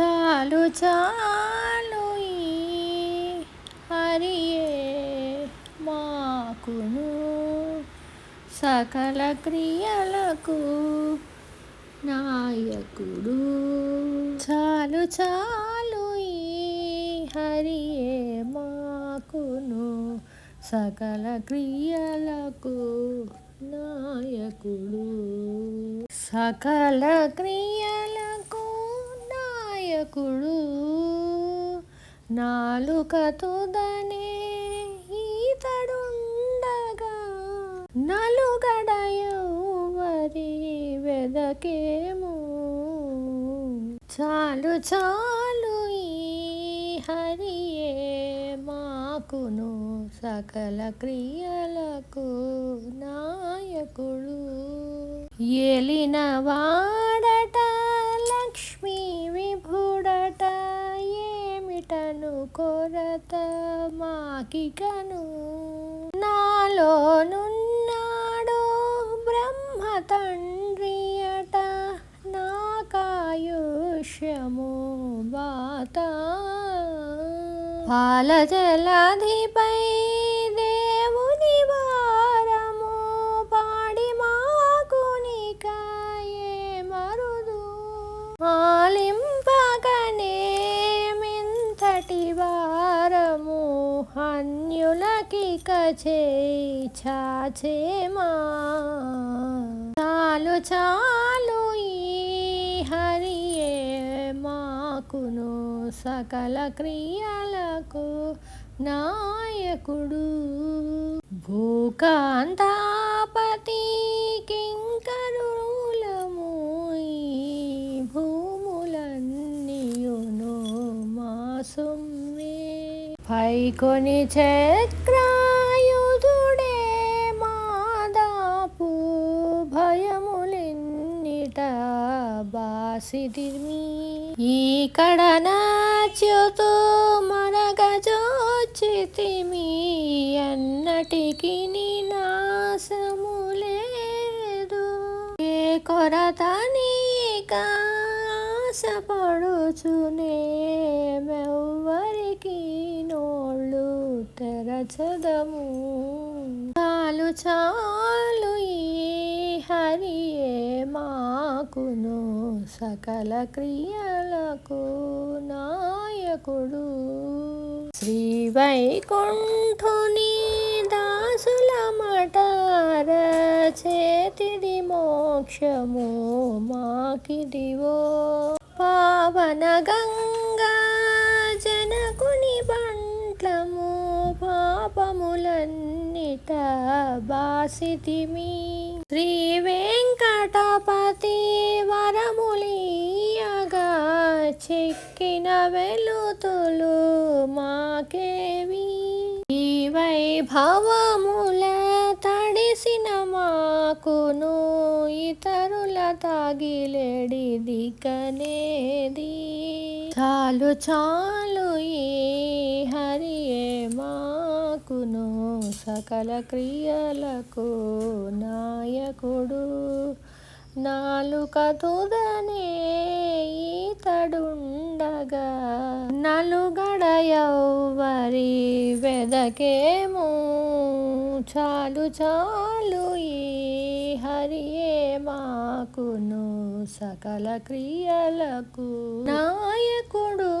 చాలు చాలు హరియే మాకును. సకల క్రియలకు నాయకుడు. చాలు చాలు హరియే మాకును. సకల క్రియలకు నాయకుడు. సకల క్రియ నాయకుడు నాలుకతుదనే ఈతడుండగా నలుగడయవరి వెదకేమో. చాలు చాలు ఈ హరియే మాకును సకల క్రియలకు నాయకుడు. ఏలిన కొరత మాకికను నాలోనున్నాడు బ్రహ్మ తండ్రి అట నాకాయుష్యము బాత. పాల దేవుని వారము పాడి మాకునికాయే మరుదు. ఆలింపగనే మింతటి వారము అన్యులకి కచే చాచేమా చాలు చాలు ఈ హరియే మాకును సకల క్రియలకు నాయకుడు. భూకాంతాపతి పైకొని చక్రాయుధుడే మాదాపు భయములెన్నిట బాసిదిమి ఈకడ నాచ్యుతూ మనగజోచితిమి అన్నటికి నాశము లేదు ఏ కొరత నీక చదము. చాలు చాలు ఈ హరియే మాకును. సకల క్రియలకు నాయకుడు. శ్రీ వైకుంఠుని దాసుల మటార చేతిది మోక్షము మాకిదివో. పావన గంగ పాపములన్నిట బాసితిమి. శ్రీ వెంకటపతి వరములియగా చెక్కిన వెలుతులు మాకేవి ఈ వైభవముల తడిసిన మాకును ఇతరుల తాగిలేడిది కనేది చాలు చాలు ఈ మాకును సకల క్రియలకు నాయకుడు. నాలుక తుదనే ఈతడుండగా నలుగడయవ్వరి వెదకేము. చాలు చాలు ఈ హరియే మాకును సకల క్రియలకు నాయకుడు.